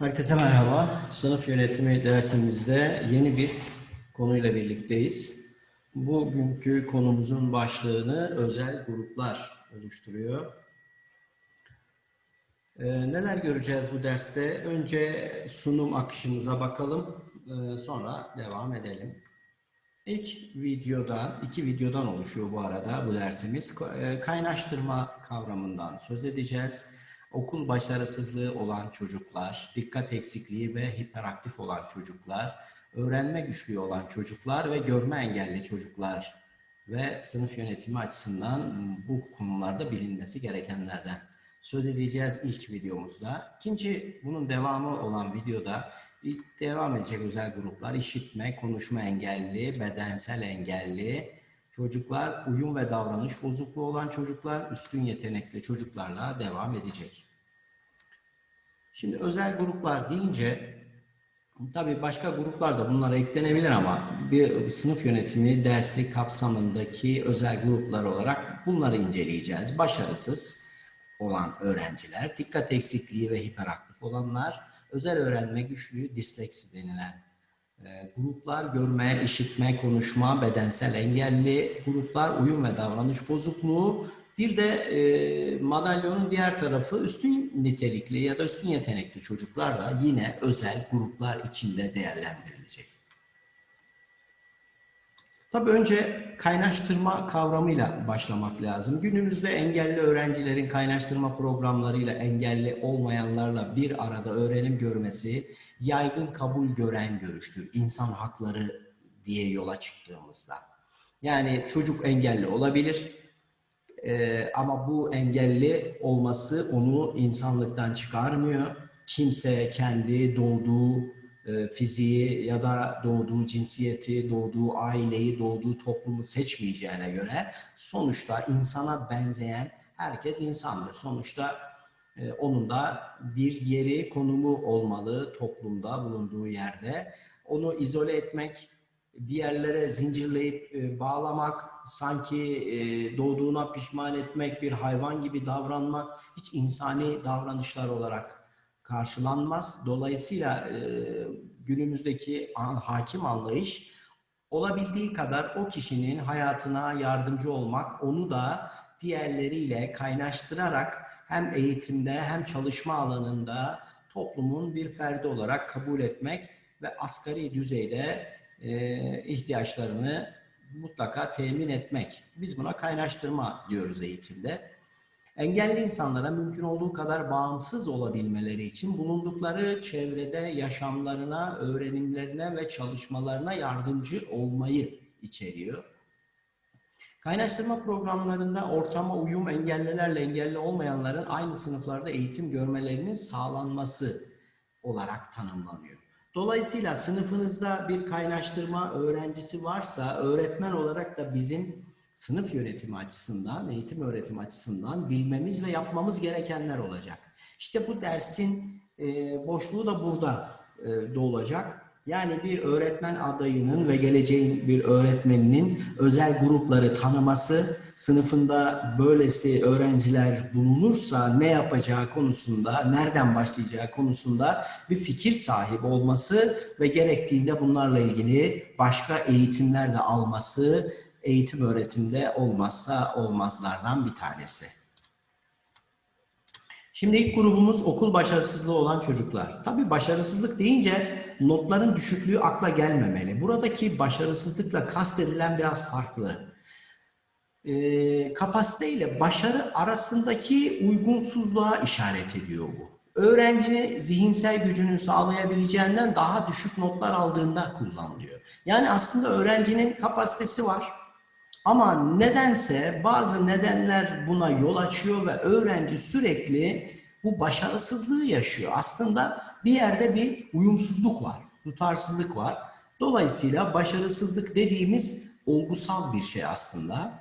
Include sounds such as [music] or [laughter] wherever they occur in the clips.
Herkese merhaba. Sınıf yönetimi dersimizde yeni bir konuyla birlikteyiz. Bugünkü konumuzun başlığını özel gruplar oluşturuyor. Ee, neler göreceğiz bu derste? Önce sunum akışımıza bakalım, ee, sonra devam edelim. İlk videoda, iki videodan oluşuyor bu arada bu dersimiz. E, Kaynaştırma kavramından söz edeceğiz. Okul başarısızlığı olan çocuklar, dikkat eksikliği ve hiperaktif olan çocuklar, öğrenme güçlüğü olan çocuklar ve görme engelli çocuklar ve sınıf yönetimi açısından bu konularda bilinmesi gerekenlerden söz edeceğiz ilk videomuzda. İkinci bunun devamı olan videoda ilk devam edecek özel gruplar işitme, konuşma engelli, bedensel engelli çocuklar, uyum ve davranış bozukluğu olan çocuklar, üstün yetenekli çocuklarla devam edecek. Şimdi özel gruplar deyince tabii başka gruplar da bunlara eklenebilir ama bir sınıf yönetimi dersi kapsamındaki özel gruplar olarak bunları inceleyeceğiz. Başarısız olan öğrenciler, dikkat eksikliği ve hiperaktif olanlar, özel öğrenme güçlüğü, disleksi denilen gruplar, görme, işitme, konuşma, bedensel engelli gruplar, uyum ve davranış bozukluğu. Bir de e, madalyonun diğer tarafı üstün nitelikli ya da üstün yetenekli çocuklar da yine özel gruplar içinde değerlendirilecek. Tabii önce kaynaştırma kavramıyla başlamak lazım. Günümüzde engelli öğrencilerin kaynaştırma programlarıyla engelli olmayanlarla bir arada öğrenim görmesi yaygın kabul gören görüştür. İnsan hakları diye yola çıktığımızda. Yani çocuk engelli olabilir Ee, ama bu engelli olması onu insanlıktan çıkarmıyor. Kimse kendi doğduğu fiziği ya da doğduğu cinsiyeti, doğduğu aileyi, doğduğu toplumu seçmeyeceğine göre sonuçta insana benzeyen herkes insandır. Sonuçta e, onun da bir yeri, konumu olmalı toplumda, bulunduğu yerde. Onu izole etmek, bir yerlere zincirleyip e, bağlamak, sanki e, doğduğuna pişman etmek, bir hayvan gibi davranmak hiç insani davranışlar olarak karşılanmaz. Dolayısıyla e, günümüzdeki hakim anlayış olabildiği kadar o kişinin hayatına yardımcı olmak, onu da diğerleriyle kaynaştırarak hem eğitimde hem çalışma alanında toplumun bir ferdi olarak kabul etmek ve asgari düzeyde e, ihtiyaçlarını mutlaka temin etmek. Biz buna kaynaştırma diyoruz eğitimde. Engelli insanlara mümkün olduğu kadar bağımsız olabilmeleri için bulundukları çevrede yaşamlarına, öğrenimlerine ve çalışmalarına yardımcı olmayı içeriyor. Kaynaştırma programlarında ortama uyum engellilerle engelli olmayanların aynı sınıflarda eğitim görmelerinin sağlanması olarak tanımlanıyor. Dolayısıyla sınıfınızda bir kaynaştırma öğrencisi varsa öğretmen olarak da bizim sınıf yönetimi açısından, eğitim öğretim açısından bilmemiz ve yapmamız gerekenler olacak. İşte bu dersin e, boşluğu da burada e, doğacak. Yani bir öğretmen adayının ve geleceğin bir öğretmeninin özel grupları tanıması, sınıfında böylesi öğrenciler bulunursa ne yapacağı konusunda, nereden başlayacağı konusunda bir fikir sahibi olması ve gerektiğinde bunlarla ilgili başka eğitimler de alması, eğitim öğretimde olmazsa olmazlardan bir tanesi. Şimdi ilk grubumuz okul başarısızlığı olan çocuklar. Tabii başarısızlık deyince notların düşüklüğü akla gelmemeli. Buradaki başarısızlıkla kastedilen biraz farklı. Ee, kapasite ile başarı arasındaki uygunsuzluğa işaret ediyor bu. Öğrencinin zihinsel gücünü sağlayabileceğinden daha düşük notlar aldığında kullanılıyor. Yani aslında öğrencinin kapasitesi var. Ama nedense bazı nedenler buna yol açıyor ve öğrenci sürekli bu başarısızlığı yaşıyor. Aslında bir yerde bir uyumsuzluk var, tutarsızlık var. Dolayısıyla başarısızlık dediğimiz olgusal bir şey aslında.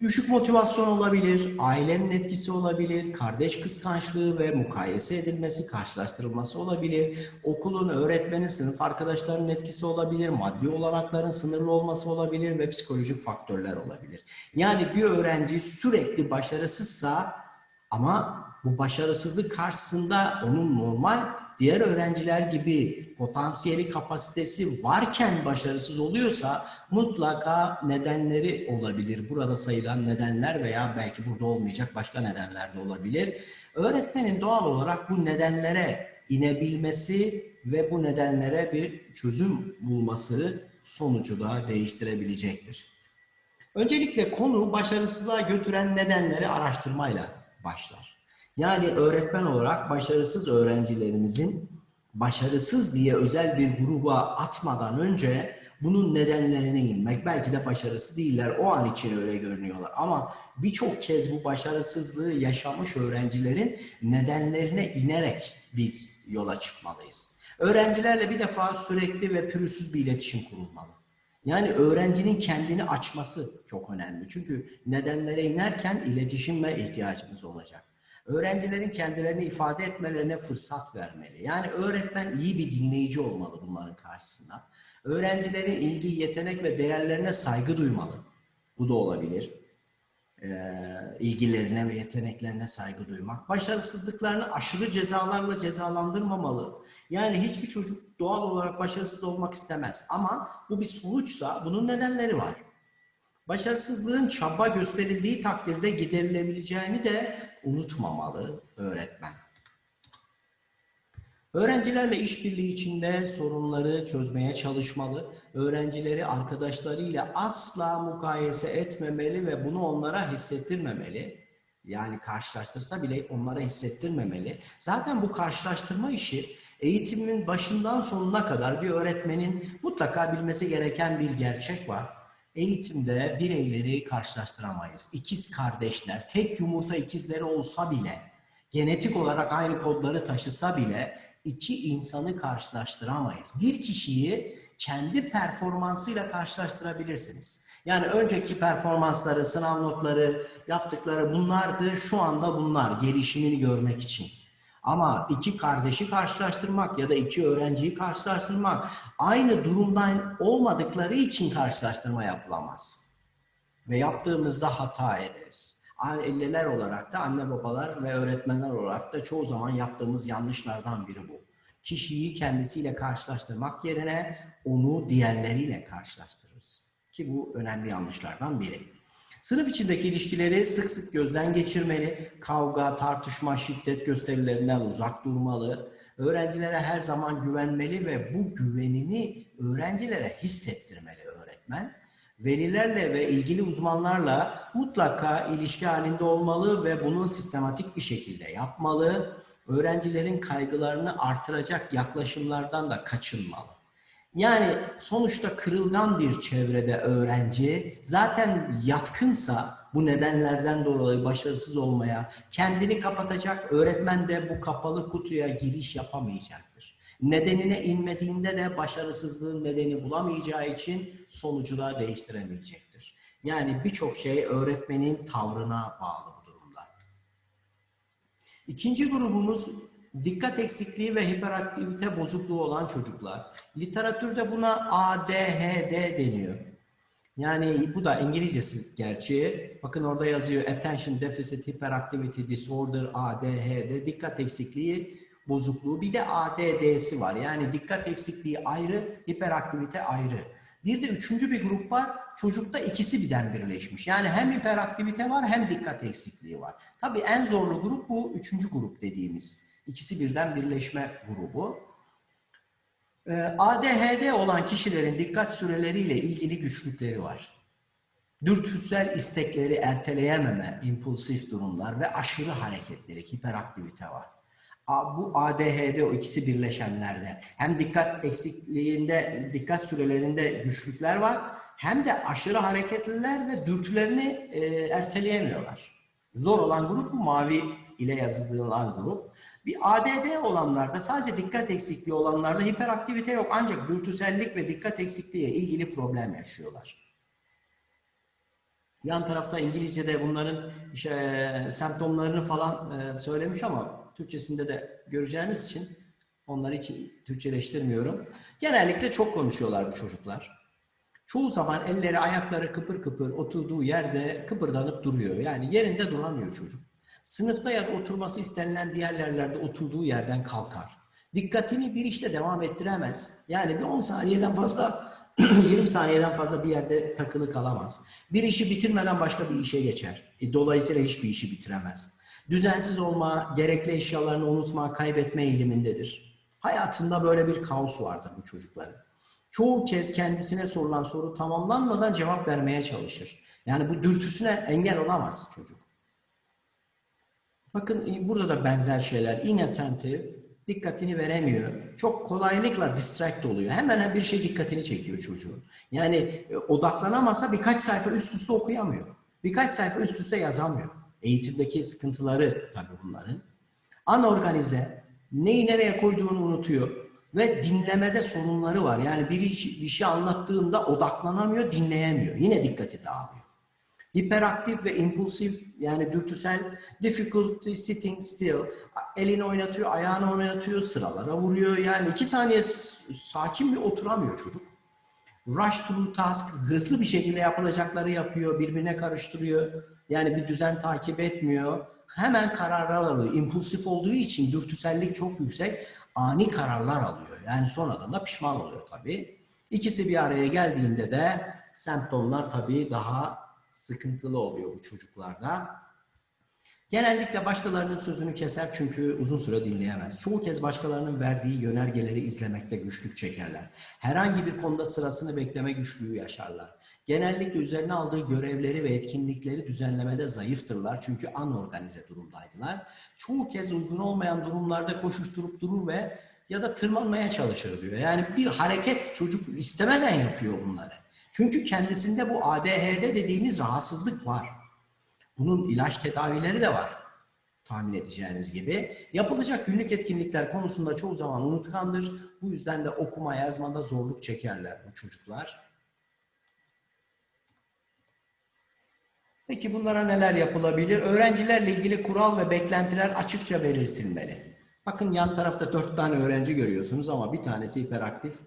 Düşük motivasyon olabilir, ailenin etkisi olabilir, kardeş kıskançlığı ve mukayese edilmesi, karşılaştırılması olabilir, okulun, öğretmenin, sınıf arkadaşlarının etkisi olabilir, maddi olanakların sınırlı olması olabilir ve psikolojik faktörler olabilir. Yani bir öğrenci sürekli başarısızsa ama bu başarısızlık karşısında onun normal diğer öğrenciler gibi potansiyeli, kapasitesi varken başarısız oluyorsa mutlaka nedenleri olabilir. Burada sayılan nedenler veya belki burada olmayacak başka nedenler de olabilir. Öğretmenin doğal olarak bu nedenlere inebilmesi ve bu nedenlere bir çözüm bulması sonucu da değiştirebilecektir. Öncelikle konu başarısızlığa götüren nedenleri araştırmayla başlar. Yani öğretmen olarak başarısız öğrencilerimizin başarısız diye özel bir gruba atmadan önce bunun nedenlerine inmek. Belki de başarısı değiller. O an için öyle görünüyorlar. Ama birçok kez bu başarısızlığı yaşamış öğrencilerin nedenlerine inerek biz yola çıkmalıyız. Öğrencilerle bir defa sürekli ve pürüzsüz bir iletişim kurulmalı. Yani öğrencinin kendini açması çok önemli. Çünkü nedenlere inerken iletişime ihtiyacımız olacak. Öğrencilerin kendilerini ifade etmelerine fırsat vermeli. Yani öğretmen iyi bir dinleyici olmalı bunların karşısında. Öğrencilerin ilgi, yetenek ve değerlerine saygı duymalı. Bu da olabilir. Ee, ilgilerine ve yeteneklerine saygı duymak. Başarısızlıklarını aşırı cezalarla cezalandırmamalı. Yani hiçbir çocuk doğal olarak başarısız olmak istemez. Ama bu bir sonuçsa bunun nedenleri var. Başarısızlığın çaba gösterildiği takdirde giderilebileceğini de unutmamalı öğretmen. Öğrencilerle işbirliği içinde sorunları çözmeye çalışmalı. Öğrencileri arkadaşlarıyla asla mukayese etmemeli ve bunu onlara hissettirmemeli. Yani karşılaştırsa bile onlara hissettirmemeli. Zaten bu karşılaştırma işi eğitimin başından sonuna kadar bir öğretmenin mutlaka bilmesi gereken bir gerçek var. Eğitimde bireyleri karşılaştıramayız. İkiz kardeşler, tek yumurta ikizleri olsa bile, genetik olarak aynı kodları taşısa bile iki insanı karşılaştıramayız. Bir kişiyi kendi performansıyla karşılaştırabilirsiniz. Yani önceki performansları, sınav notları, yaptıkları bunlardı. Şu anda bunlar gelişimini görmek için. Ama iki kardeşi karşılaştırmak ya da iki öğrenciyi karşılaştırmak aynı durumdan olmadıkları için karşılaştırma yapılamaz. Ve yaptığımızda hata ederiz. Aileler olarak da anne babalar ve öğretmenler olarak da çoğu zaman yaptığımız yanlışlardan biri bu. Kişiyi kendisiyle karşılaştırmak yerine onu diğerleriyle karşılaştırırız. Ki bu önemli yanlışlardan biri. Sınıf içindeki ilişkileri sık sık gözden geçirmeli, kavga, tartışma, şiddet gösterilerinden uzak durmalı, öğrencilere her zaman güvenmeli ve bu güvenini öğrencilere hissettirmeli öğretmen. Velilerle ve ilgili uzmanlarla mutlaka ilişki halinde olmalı ve bunu sistematik bir şekilde yapmalı. Öğrencilerin kaygılarını artıracak yaklaşımlardan da kaçınmalı. Yani sonuçta kırılgan bir çevrede öğrenci zaten yatkınsa bu nedenlerden dolayı başarısız olmaya, kendini kapatacak öğretmen de bu kapalı kutuya giriş yapamayacaktır. Nedenine inmediğinde de başarısızlığın nedeni bulamayacağı için sonucu da değiştiremeyecektir. Yani birçok şey öğretmenin tavrına bağlı bu durumda. İkinci grubumuz dikkat eksikliği ve hiperaktivite bozukluğu olan çocuklar. Literatürde buna ADHD deniyor. Yani bu da İngilizcesi gerçi. Bakın orada yazıyor Attention Deficit Hyperactivity Disorder ADHD dikkat eksikliği bozukluğu. Bir de ADD'si var. Yani dikkat eksikliği ayrı, hiperaktivite ayrı. Bir de üçüncü bir grup var. Çocukta ikisi birden birleşmiş. Yani hem hiperaktivite var hem dikkat eksikliği var. Tabii en zorlu grup bu üçüncü grup dediğimiz. İkisi birden birleşme grubu. Ee, ADHD olan kişilerin dikkat süreleriyle ilgili güçlükleri var. Dürtüsel istekleri erteleyememe, impulsif durumlar ve aşırı hareketleri, hiperaktivite var. Bu ADHD o ikisi birleşenlerde hem dikkat eksikliğinde, dikkat sürelerinde güçlükler var hem de aşırı hareketliler ve dürtülerini e, erteleyemiyorlar. Zor olan grup bu mavi ile yazılan grup. Bir ADD olanlarda sadece dikkat eksikliği olanlarda hiperaktivite yok ancak dürtüsellik ve dikkat eksikliğiyle ilgili problem yaşıyorlar. Yan tarafta İngilizce'de bunların işte, semptomlarını falan e, söylemiş ama Türkçesinde de göreceğiniz için onları hiç Türkçeleştirmiyorum. Genellikle çok konuşuyorlar bu çocuklar. Çoğu zaman elleri ayakları kıpır kıpır oturduğu yerde kıpırdanıp duruyor. Yani yerinde duramıyor çocuk. Sınıfta ya da oturması istenilen diğer yerlerde oturduğu yerden kalkar. Dikkatini bir işte devam ettiremez. Yani bir 10 saniyeden fazla [clears throat] 20 saniyeden fazla bir yerde takılı kalamaz. Bir işi bitirmeden başka bir işe geçer. E, dolayısıyla hiçbir işi bitiremez. Düzensiz olma, gerekli eşyalarını unutma, kaybetme eğilimindedir. Hayatında böyle bir kaos vardır bu çocukların. Çoğu kez kendisine sorulan soru tamamlanmadan cevap vermeye çalışır. Yani bu dürtüsüne engel olamaz çocuk. Bakın e, burada da benzer şeyler. Inattentive, dikkatini veremiyor. Çok kolaylıkla distract oluyor. Hemen bir şey dikkatini çekiyor çocuğun. Yani e, odaklanamasa birkaç sayfa üst üste okuyamıyor. Birkaç sayfa üst üste yazamıyor. Eğitimdeki sıkıntıları tabii bunların. Anorganize, neyi nereye koyduğunu unutuyor ve dinlemede sorunları var. Yani bir, bir şey anlattığında odaklanamıyor, dinleyemiyor. Yine dikkati dağılıyor. Hiperaktif ve impulsif yani dürtüsel difficulty sitting still. Elini oynatıyor, ayağını oynatıyor, sıralara vuruyor. Yani iki saniye sakin bir oturamıyor çocuk. Rush through task, hızlı bir şekilde yapılacakları yapıyor, birbirine karıştırıyor. Yani bir düzen takip etmiyor. Hemen kararlar alıyor. İmpulsif olduğu için dürtüsellik çok yüksek. Ani kararlar alıyor. Yani sonradan da pişman oluyor tabii. İkisi bir araya geldiğinde de semptomlar tabii daha sıkıntılı oluyor bu çocuklarda. Genellikle başkalarının sözünü keser çünkü uzun süre dinleyemez. Çoğu kez başkalarının verdiği yönergeleri izlemekte güçlük çekerler. Herhangi bir konuda sırasını bekleme güçlüğü yaşarlar. Genellikle üzerine aldığı görevleri ve etkinlikleri düzenlemede zayıftırlar çünkü anorganize durumdaydılar. Çoğu kez uygun olmayan durumlarda koşuşturup durur ve ya da tırmanmaya çalışır diyor. Yani bir hareket çocuk istemeden yapıyor bunları. Çünkü kendisinde bu ADHD dediğimiz rahatsızlık var. Bunun ilaç tedavileri de var. Tahmin edeceğiniz gibi. Yapılacak günlük etkinlikler konusunda çoğu zaman unutkandır. Bu yüzden de okuma yazmada zorluk çekerler bu çocuklar. Peki bunlara neler yapılabilir? Öğrencilerle ilgili kural ve beklentiler açıkça belirtilmeli. Bakın yan tarafta dört tane öğrenci görüyorsunuz ama bir tanesi hiperaktif,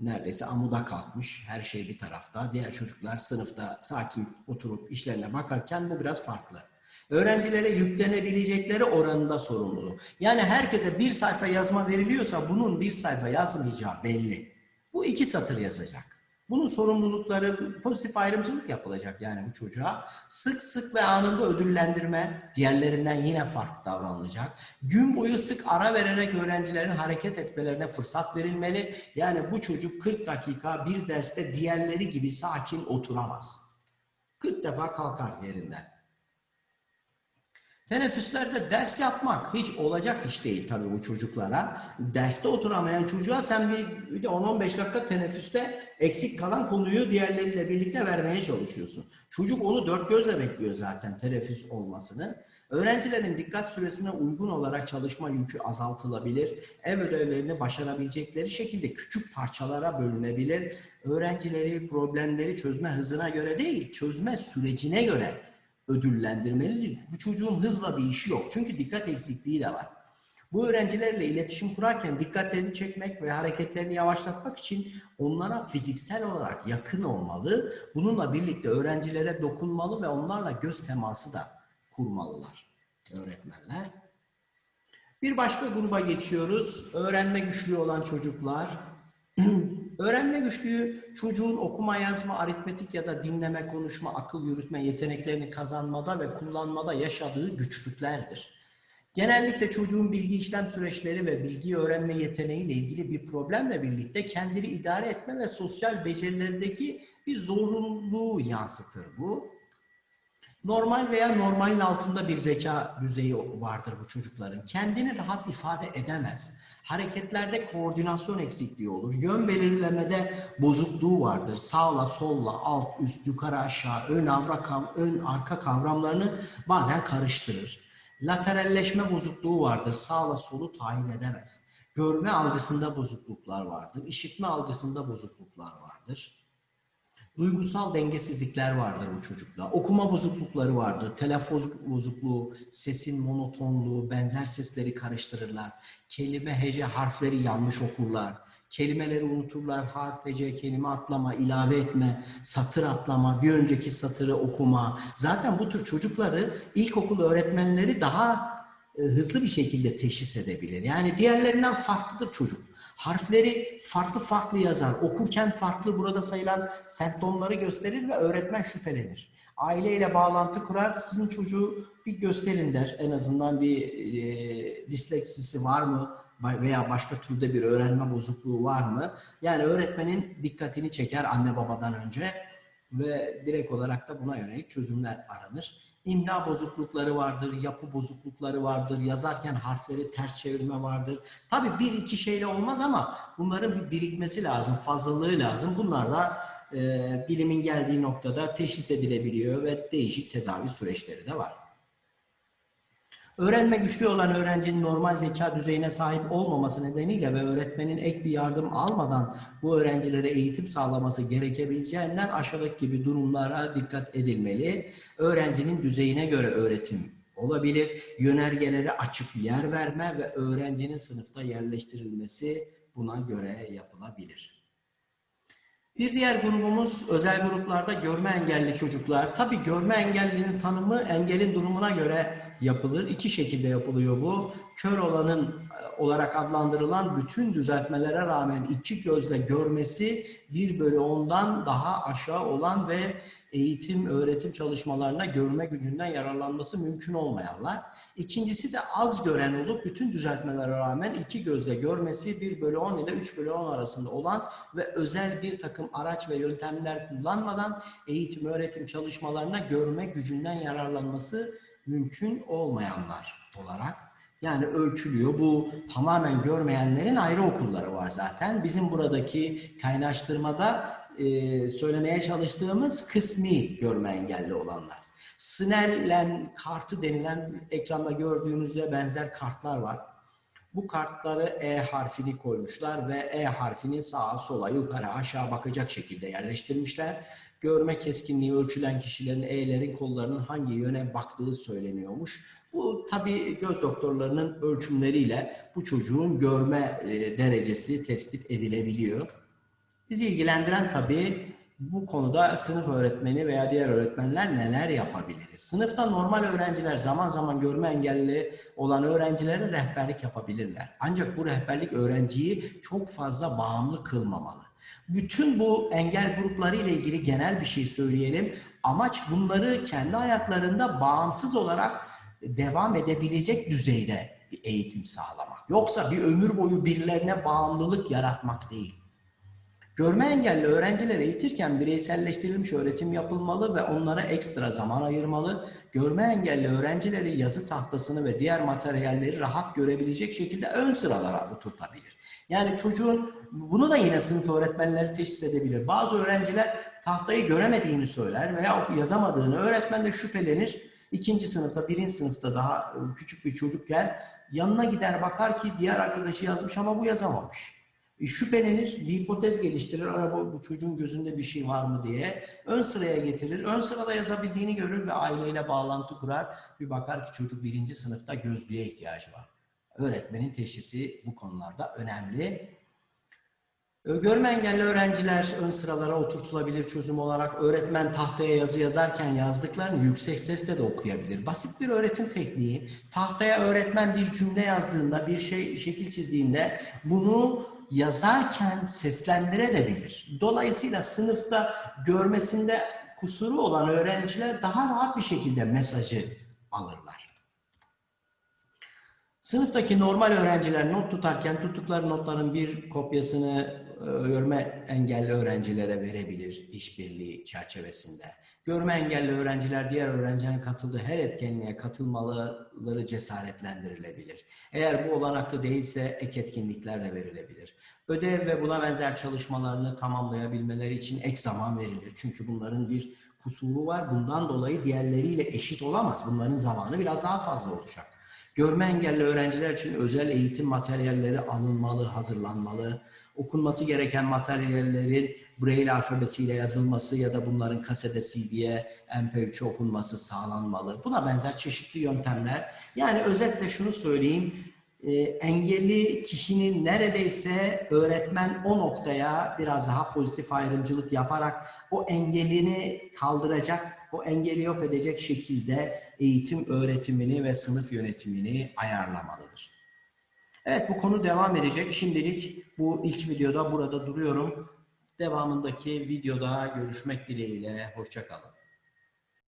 neredeyse amuda kalkmış. Her şey bir tarafta. Diğer çocuklar sınıfta sakin oturup işlerine bakarken bu biraz farklı. Öğrencilere yüklenebilecekleri oranında sorumluluğu. Yani herkese bir sayfa yazma veriliyorsa bunun bir sayfa yazmayacağı belli. Bu iki satır yazacak. Bunun sorumlulukları pozitif ayrımcılık yapılacak yani bu çocuğa. Sık sık ve anında ödüllendirme diğerlerinden yine farklı davranılacak. Gün boyu sık ara vererek öğrencilerin hareket etmelerine fırsat verilmeli. Yani bu çocuk 40 dakika bir derste diğerleri gibi sakin oturamaz. 40 defa kalkar yerinden. Teneffüslerde ders yapmak hiç olacak iş değil tabii bu çocuklara. Derste oturamayan çocuğa sen bir, bir de 10-15 dakika teneffüste eksik kalan konuyu diğerleriyle birlikte vermeye çalışıyorsun. Çocuk onu dört gözle bekliyor zaten teneffüs olmasını. Öğrencilerin dikkat süresine uygun olarak çalışma yükü azaltılabilir. Ev ödevlerini başarabilecekleri şekilde küçük parçalara bölünebilir. Öğrencileri problemleri çözme hızına göre değil, çözme sürecine göre ödüllendirmelidir. Bu çocuğun hızla bir işi yok. Çünkü dikkat eksikliği de var. Bu öğrencilerle iletişim kurarken dikkatlerini çekmek ve hareketlerini yavaşlatmak için onlara fiziksel olarak yakın olmalı. Bununla birlikte öğrencilere dokunmalı ve onlarla göz teması da kurmalılar öğretmenler. Bir başka gruba geçiyoruz. Öğrenme güçlüğü olan çocuklar. [clears throat] Öğrenme güçlüğü çocuğun okuma, yazma, aritmetik ya da dinleme, konuşma, akıl yürütme yeteneklerini kazanmada ve kullanmada yaşadığı güçlüklerdir. Genellikle çocuğun bilgi işlem süreçleri ve bilgi öğrenme yeteneğiyle ilgili bir problemle birlikte kendini idare etme ve sosyal becerilerindeki bir zorunluluğu yansıtır bu. Normal veya normalin altında bir zeka düzeyi vardır bu çocukların. Kendini rahat ifade edemez. Hareketlerde koordinasyon eksikliği olur. Yön belirlemede bozukluğu vardır. Sağla, solla, alt, üst, yukarı, aşağı, ön, avra, ön, arka kavramlarını bazen karıştırır. Lateralleşme bozukluğu vardır. Sağla, solu tayin edemez. Görme algısında bozukluklar vardır. İşitme algısında bozukluklar vardır. Duygusal dengesizlikler vardır bu çocukta. Okuma bozuklukları vardır. Telaffuz bozukluğu, sesin monotonluğu, benzer sesleri karıştırırlar. Kelime, hece, harfleri yanlış okurlar. Kelimeleri unuturlar. Harf, hece, kelime atlama, ilave etme, satır atlama, bir önceki satırı okuma. Zaten bu tür çocukları ilkokul öğretmenleri daha e, hızlı bir şekilde teşhis edebilir. Yani diğerlerinden farklıdır çocuk. Harfleri farklı farklı yazar. Okurken farklı burada sayılan semptomları gösterir ve öğretmen şüphelenir. Aileyle bağlantı kurar. Sizin çocuğu bir gösterin der. En azından bir e, disleksisi var mı? veya başka türde bir öğrenme bozukluğu var mı? Yani öğretmenin dikkatini çeker anne babadan önce ve direkt olarak da buna yönelik çözümler aranır. İmla bozuklukları vardır, yapı bozuklukları vardır, yazarken harfleri ters çevirme vardır. Tabii bir iki şeyle olmaz ama bunların bir birikmesi lazım, fazlalığı lazım. Bunlar da e, bilimin geldiği noktada teşhis edilebiliyor ve değişik tedavi süreçleri de var. Öğrenme güçlü olan öğrencinin normal zeka düzeyine sahip olmaması nedeniyle ve öğretmenin ek bir yardım almadan bu öğrencilere eğitim sağlaması gerekebileceğinden aşağıdaki gibi durumlara dikkat edilmeli. Öğrencinin düzeyine göre öğretim olabilir. Yönergelere açık yer verme ve öğrencinin sınıfta yerleştirilmesi buna göre yapılabilir. Bir diğer grubumuz özel gruplarda görme engelli çocuklar. Tabi görme engellinin tanımı engelin durumuna göre yapılır. İki şekilde yapılıyor bu. Kör olanın e, olarak adlandırılan bütün düzeltmelere rağmen iki gözle görmesi bir bölü ondan daha aşağı olan ve eğitim, öğretim çalışmalarına görme gücünden yararlanması mümkün olmayanlar. İkincisi de az gören olup bütün düzeltmelere rağmen iki gözle görmesi 1 bölü 10 ile 3 bölü 10 arasında olan ve özel bir takım araç ve yöntemler kullanmadan eğitim, öğretim çalışmalarına görme gücünden yararlanması mümkün olmayanlar olarak yani ölçülüyor. Bu tamamen görmeyenlerin ayrı okulları var zaten. Bizim buradaki kaynaştırmada e, söylemeye çalıştığımız kısmi görme engelli olanlar. Snellen kartı denilen ekranda gördüğünüzde benzer kartlar var. Bu kartları E harfini koymuşlar ve E harfini sağa sola yukarı aşağı bakacak şekilde yerleştirmişler. Görme keskinliği ölçülen kişilerin E'lerin kollarının hangi yöne baktığı söyleniyormuş. Bu tabi göz doktorlarının ölçümleriyle bu çocuğun görme e, derecesi tespit edilebiliyor. Bizi ilgilendiren tabii bu konuda sınıf öğretmeni veya diğer öğretmenler neler yapabiliriz? Sınıfta normal öğrenciler zaman zaman görme engelli olan öğrencilere rehberlik yapabilirler. Ancak bu rehberlik öğrenciyi çok fazla bağımlı kılmamalı. Bütün bu engel grupları ile ilgili genel bir şey söyleyelim. Amaç bunları kendi hayatlarında bağımsız olarak devam edebilecek düzeyde bir eğitim sağlamak. Yoksa bir ömür boyu birilerine bağımlılık yaratmak değil. Görme engelli öğrencileri eğitirken bireyselleştirilmiş öğretim yapılmalı ve onlara ekstra zaman ayırmalı. Görme engelli öğrencileri yazı tahtasını ve diğer materyalleri rahat görebilecek şekilde ön sıralara oturtabilir. Yani çocuğun bunu da yine sınıf öğretmenleri teşhis edebilir. Bazı öğrenciler tahtayı göremediğini söyler veya yazamadığını öğretmen de şüphelenir. İkinci sınıfta, birinci sınıfta daha küçük bir çocukken yanına gider bakar ki diğer arkadaşı yazmış ama bu yazamamış. E, şüphelenir, bir hipotez geliştirir. Araba bu çocuğun gözünde bir şey var mı diye. Ön sıraya getirir. Ön sırada yazabildiğini görür ve aileyle bağlantı kurar. Bir bakar ki çocuk birinci sınıfta gözlüğe ihtiyacı var. Öğretmenin teşhisi bu konularda önemli. Görme engelli öğrenciler ön sıralara oturtulabilir çözüm olarak. Öğretmen tahtaya yazı yazarken yazdıklarını yüksek sesle de okuyabilir. Basit bir öğretim tekniği. Tahtaya öğretmen bir cümle yazdığında, bir şey şekil çizdiğinde bunu yazarken seslendirebilir. Dolayısıyla sınıfta görmesinde kusuru olan öğrenciler daha rahat bir şekilde mesajı alırlar. Sınıftaki normal öğrenciler not tutarken tuttukları notların bir kopyasını görme engelli öğrencilere verebilir işbirliği çerçevesinde. Görme engelli öğrenciler diğer öğrencilerin katıldığı her etkinliğe katılmaları cesaretlendirilebilir. Eğer bu olanaklı değilse ek etkinlikler de verilebilir. Ödev ve buna benzer çalışmalarını tamamlayabilmeleri için ek zaman verilir. Çünkü bunların bir kusuru var. Bundan dolayı diğerleriyle eşit olamaz. Bunların zamanı biraz daha fazla olacak. Görme engelli öğrenciler için özel eğitim materyalleri alınmalı, hazırlanmalı. Okunması gereken materyallerin Braille alfabesiyle yazılması ya da bunların kasete CD'ye, MP3'e okunması sağlanmalı. Buna benzer çeşitli yöntemler. Yani özetle şunu söyleyeyim. E, engelli kişinin neredeyse öğretmen o noktaya biraz daha pozitif ayrımcılık yaparak o engelini kaldıracak, o engeli yok edecek şekilde eğitim öğretimini ve sınıf yönetimini ayarlamalıdır. Evet bu konu devam edecek. Şimdilik bu ilk videoda burada duruyorum. Devamındaki videoda görüşmek dileğiyle. Hoşçakalın.